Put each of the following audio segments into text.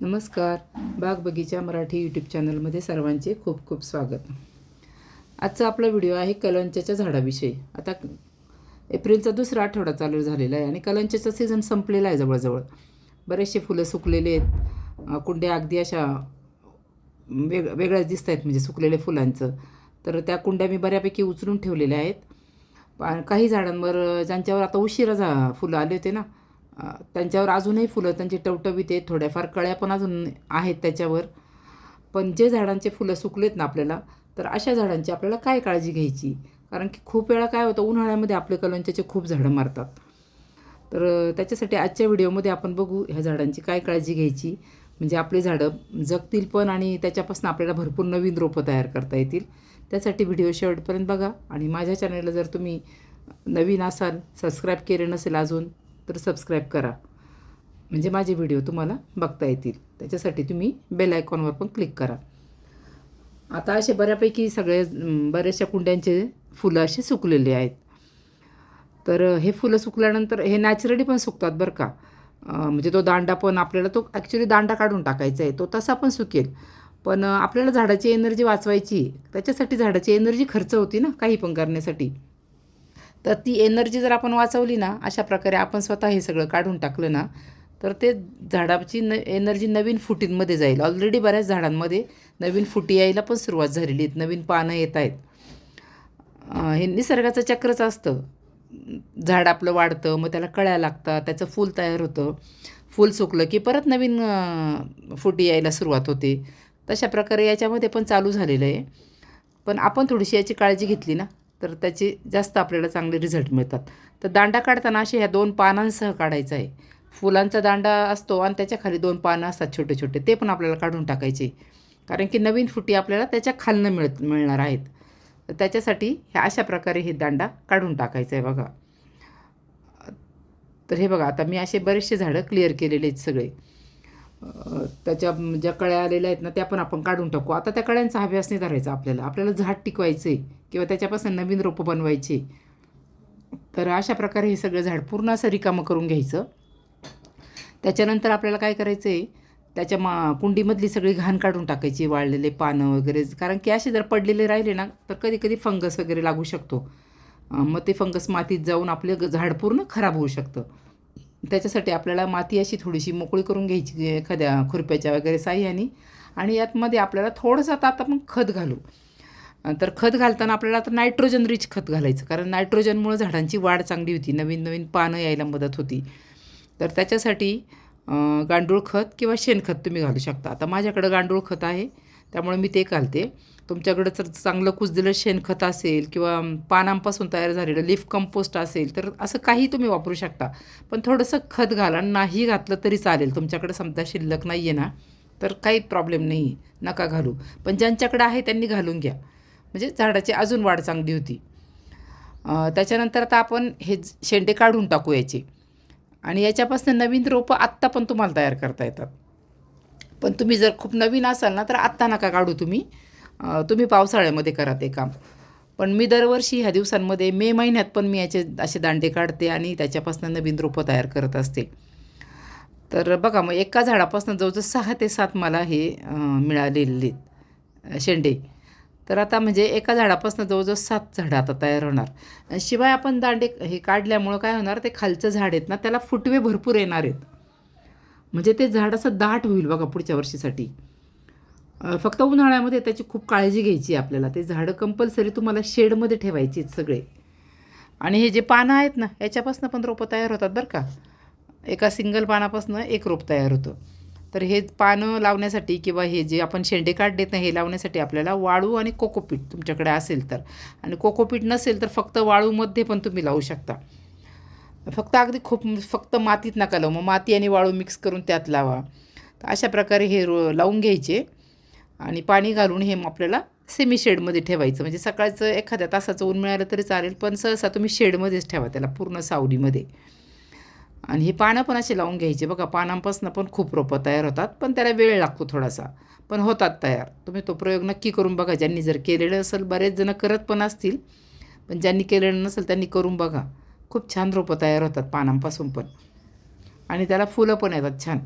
नमस्कार. बाग बगीचा मराठी यूट्यूब चॅनलमध्ये सर्वांचे खूप खूप स्वागत. आजचा आपला व्हिडिओ आहे कलंच्याच्या झाडाविषयी. आता एप्रिलचा दुसरा आठवडा चालू झालेला आहे आणि कलंच्याचा सीझन संपलेला आहे जवळजवळ. बरेचसे फुलं सुकलेले आहेत. कुंड्या अगदी अशा वेग वेगळ्याच दिसत आहेत म्हणजे सुकलेल्या फुलांचं. तर त्या कुंड्या मी बऱ्यापैकी उचलून ठेवलेल्या आहेत. काही झाडांवर ज्यांच्यावर आता उशिरा झा फुलं आले होते ना त्यांच्यावर अजूनही फुलं त्यांची टवटवीत आहेत थोड्याफार कळ्या पण अजून आहेत त्याच्यावर. पण जे झाडांचे फुलं सुकलेत ना आपल्याला तर अशा झाडांची आपल्याला काय काळजी घ्यायची? कारण की खूप वेळा काय होतं उन्हाळ्यामध्ये आपले कलंच्याचे खूप झाडं मारतात. तर त्याच्यासाठी आजच्या व्हिडिओमध्ये आपण बघू ह्या झाडांची काय काळजी घ्यायची. म्हणजे आपली झाडं जगतील पण आणि त्याच्यापासून आपल्याला भरपूर नवीन रोपं तयार करता येतील. त्यासाठी व्हिडिओ शेवटपर्यंत बघा आणि माझ्या चॅनलला जर तुम्ही नवीन असाल सबस्क्राईब केले नसेल अजून तर सबस्क्राईब करा. म्हणजे माझे व्हिडिओ तुम्हाला बघता येतील. त्याच्यासाठी तुम्ही बेल आयकॉनवर पण क्लिक करा. आता असे बऱ्यापैकी सगळे बऱ्याचशा कुंड्यांचे फुलं असे सुकलेले आहेत. तर हे फुलं सुकल्यानंतर हे नॅचरली पण सुकतात बरं का. म्हणजे तो दांडा पण आपल्याला तो ॲक्च्युली दांडा काढून टाकायचा आहे. तो तसा पण सुकेल. पण आपल्याला झाडाची एनर्जी वाचवायची त्याच्यासाठी झाडाची एनर्जी खर्च होती ना काही पण करण्यासाठी. तर ती एनर्जी जर आपण वाचवली ना अशा प्रकारे आपण स्वतः हे सगळं काढून टाकलं ना तर ते झाडाची न एनर्जी नवीन फुटींमध्ये जाईल. ऑलरेडी बऱ्याच झाडांमध्ये नवीन फुटी यायला पण सुरुवात झालेली आहेत. नवीन पानं येत आहेत. हे निसर्गाचं चक्रच असतं. झाड आपलं वाढतं मग त्याला कळ्या लागतात त्याचं फूल तयार होतं. फूल सुकलं की परत नवीन फुटी यायला सुरुवात होते. तशा प्रकारे याच्यामध्ये पण चालू झालेलं आहे. पण आपण थोडीशी याची काळजी घेतली ना तर त्याचे जास्त आपल्याला चांगले रिझल्ट मिळतात. तर दांडा काढताना असे ह्या दोन पानांसह काढायचा आहे. फुलांचा दांडा असतो आणि त्याच्याखाली दोन पानं असतात छोटे छोटे. ते पण आपल्याला काढून टाकायचे. कारण की नवीन फुटी आपल्याला त्याच्या खालनं मिळत मिळणार आहेत. तर त्याच्यासाठी ह्या अशा प्रकारे हे दांडा काढून टाकायचा आहे बघा. तर हे बघा आता मी असे बरेचसे झाडं क्लिअर केलेले आहेत सगळे. त्याच्या ज्या कळ्या आलेल्या आहेत ना त्या पण आपण काढून टाकू. आता त्या कळ्यांचा अभ्यास नाही धरायचा आपल्याला. आपल्याला झाड टिकवायचे किंवा त्याच्यापासून नवीन रोपं बनवायचे. तर अशा प्रकारे हे सगळं झाड पूर्ण असं रिकामं करून घ्यायचं. त्याच्यानंतर आपल्याला काय करायचं आहे त्याच्या मा कुंडीमधली सगळी घाण काढून टाकायची वाळलेले पानं वगैरे. कारण की असे जर पडलेले राहिले ना तर कधी कधी फंगस वगैरे लागू शकतो. मग ते फंगस मातीत जाऊन आपलं ग- झाड पूर्ण खराब होऊ शकतं. त्याच्यासाठी आपल्याला माती अशी थोडीशी मोकळी करून घ्यायची एखाद्या खुरप्याच्या वगैरे साह्याने. आणि यातमध्ये आपल्याला थोडंसं आता आपण खत घालू. तर खत घालताना आपल्याला आता नायट्रोजन रिच खत घालायचं. कारण नायट्रोजनमुळे झाडांची वाढ चांगली होती. नवीन नवीन पानं यायला मदत होती. तर त्याच्यासाठी गांडूळ खत किंवा शेणखत तुम्ही घालू शकता. आता माझ्याकडं गांडूळ खत आहे. त्यामुळे मी ते घालते. तुमच्याकडं जर चांगलं कुजलेलं शेणखत असेल किंवा पानांपासून तयार झालेलं लिफ कंपोस्ट असेल तर असं काही तुम्ही वापरू शकता. पण थोडंसं खत घाला नाही घातलं तरी चालेल. तुमच्याकडे समजा शिल्लक नाही आहे ना तर काही प्रॉब्लेम नाही. नका घालू. पण ज्यांच्याकडे आहे त्यांनी घालून घ्या. म्हणजे झाडाची अजून वाढ चांगली होती. त्याच्यानंतर आता आपण हे शेंडे काढून टाकू याचे. आणि याच्यापासून नवीन रोपं आत्ता पण तुम्हाला तयार करता येतात. पण तुम्ही जर खूप नवीन असाल ना तर आत्ता नका काढू तुम्ही. तुम्ही पावसाळ्यामध्ये करा ते काम. पण मी दरवर्षी ह्या दिवसांमध्ये मे महिन्यात पण मी याचे असे दांडे काढते आणि त्याच्यापासून नवीन रोपं तयार करत असते. तर बघा मग एका झाडापासून जवळजवळ सहा ते सात मला हे मिळालेले आहेत शेंडे. तर आता म्हणजे एका झाडापासून जवळजवळ सात झाडं आता तयार होणार. शिवाय आपण दांडे हे काढल्यामुळं काय होणार ते खालचं झाड आहेत ना त्याला फुटवे भरपूर येणार आहेत. म्हणजे ते झाड असं दाट होईल बघा पुढच्या वर्षीसाठी. फक्त उन्हाळ्यामध्ये त्याची खूप काळजी घ्यायची आहे आपल्याला. ते झाडं कंपल्सरी तुम्हाला शेडमध्ये ठेवायची सगळे. आणि हे जे पानं आहेत ना याच्यापासून पण रोपं तयार होतात बरं का. एका सिंगल पानापासून एक रोप तयार होतं. तर हे पानं लावण्यासाठी किंवा हे जे आपण शेंडे काढलेत नाही हे लावण्यासाठी आपल्याला वाळू आणि कोकोपीट तुमच्याकडे असेल तर. आणि कोकोपीट नसेल तर फक्त वाळूमध्ये पण तुम्ही लावू शकता. फक्त अगदी खूप फक्त मातीत नका लावू मग माती आणि वाळू मिक्स करून त्यात लावा. तर अशा प्रकारे हे रो लावून घ्यायचे आणि पाणी घालून हे मग आपल्याला सेमी शेडमध्ये ठेवायचं. म्हणजे सकाळचं एखाद्या तासाचं ऊन मिळालं तरी चालेल पण सहसा तुम्ही शेडमध्येच ठेवा त्याला पूर्ण सावलीमध्ये. आणि हे पानं पण असे लावून घ्यायचे. बघा पानांपासून पण खूप रोपं तयार होतात पण त्याला वेळ लागतो थोडासा. पण होतात तयार. तुम्ही तो प्रयोग नक्की करून बघा. ज्यांनी जर केलेलं असेल बरेच जण करत पण असतील पण ज्यांनी केलेलं नसेल त्यांनी करून बघा. खूप छान रोपं तयार होतात पानांपासून पण. आणि त्याला फुलं पण येतात छान.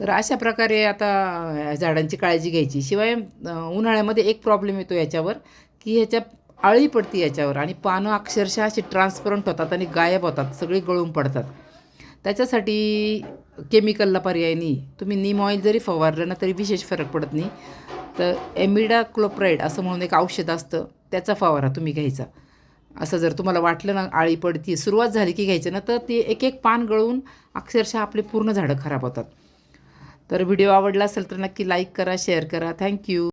तर अशा प्रकारे आता झाडांची काळजी घ्यायची. शिवाय उन्हाळ्यामध्ये एक प्रॉब्लेम येतो याच्यावर की ह्याच्या आळी पडते याच्यावर. आणि पानं अक्षरशः अशी ट्रान्सपरंट होतात आणि गायब होतात सगळी गळून पडतात. त्याच्यासाठी केमिकलला पर्याय नाही. तुम्ही नीम ऑइल जरी फवारलं ना तरी विशेष फरक पडत नाही. तर एमिडा क्लोप्राईड असं म्हणून एक औषध असतं त्याचा फवारा तुम्ही घ्यायचा. असं जर तुम्हाला वाटलं ना आळी पडती सुरुवात झाली की घ्यायचं ना तर ते एक एक पान गळून अक्षरशः आपले पूर्ण झाडं खराब होतात. तर व्हिडिओ आवडला असेल तर नक्की लाईक करा शेअर करा. थँक्यू